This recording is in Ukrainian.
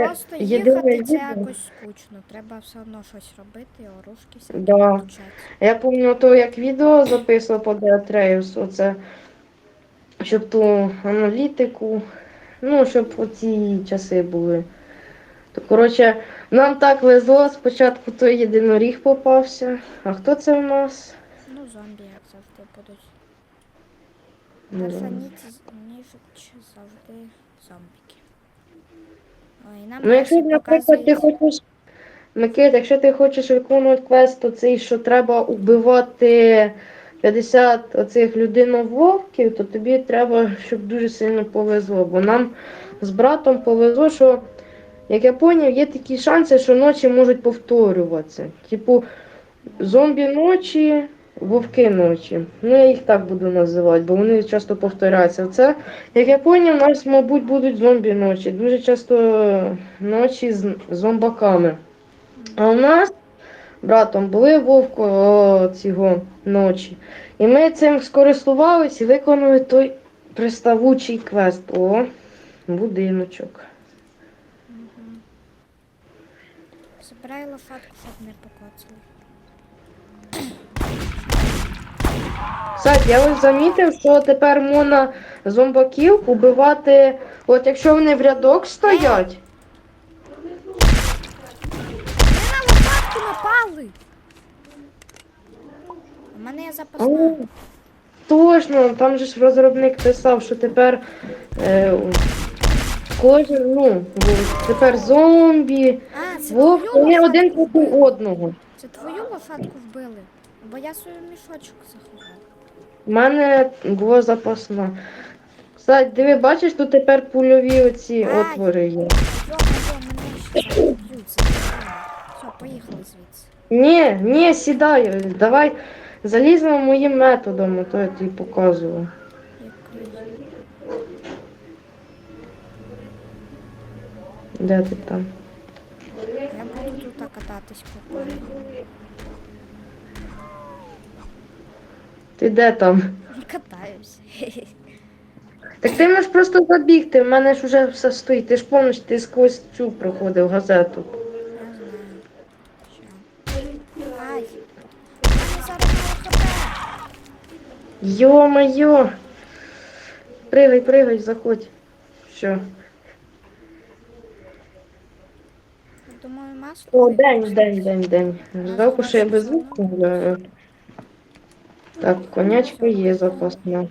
Просто єдине їхати це відео. якось скучно. Треба все одно щось робити, оружки всякі Да. включати. Я пам'ятаю, то як відео записував по Деатреюсу, оце, щоб ту аналітику, ну, щоб оці часи були. То, коротше, нам так везло, спочатку той єдиноріг попався. А хто це у нас? Ну, зомбі, як завжди, будуть. Ніч, ніч завжди зомбіки. Ой, нам Ну, якщо, наприклад, ти хочеш. Микит, якщо ти хочеш виконувати квест, то цей, що треба убивати 50 оцих людинововків, то тобі треба, щоб дуже сильно повезло. Бо нам з братом повезло, що, як я поняв, є такі шанси, що ночі можуть повторюватися. Типу, зомбі ночі, вовки ночі. Ну, я їх так буду називати, бо вони часто повторяються. Це, як я поняв, у нас, мабуть, будуть зомбі ночі. Дуже часто ночі з зомбаками. А у нас братом були вовко цього ночі. І ми цим скористувались і виконали той приставучий квест. О, будиночок. Мгм. Забирай лошадку, щоб не покоцали. Кстати, я ось замітив, що тепер можна зомбаків убивати, от якщо вони в рядок стоять. Ми на лопатку напали! У мене є О, точно, там же ж розробник писав, що тепер е, кожен, ну, тепер зомбі, А, це вовк, твою вони один проти вбили. одного. Це твою лошадку вбили. Бо я свою мішочок заховав. У мене була запасна. Кстати, диви, бачиш, тут тепер пульові оці Ай. отвори є. Йо, мене ще заб'ють. Все, поїхали звідси. Ні, ні, сідай, давай заліземо моїм методом, а то я тобі показував. Де ти там? Я буду тут кататись по полю. Ти де там? Катаюсь. Так ти можеш просто забігти, в мене ж вже все стоїть. Ти ж помниш, ти сквозь цю проходив газету. Ай. Йо-моє! Пригай, пригай, заходь. Що? Думаю, масло. О, день, день, день, день. Жалко, що я без звуку гуляю. Так, конячка є запасна.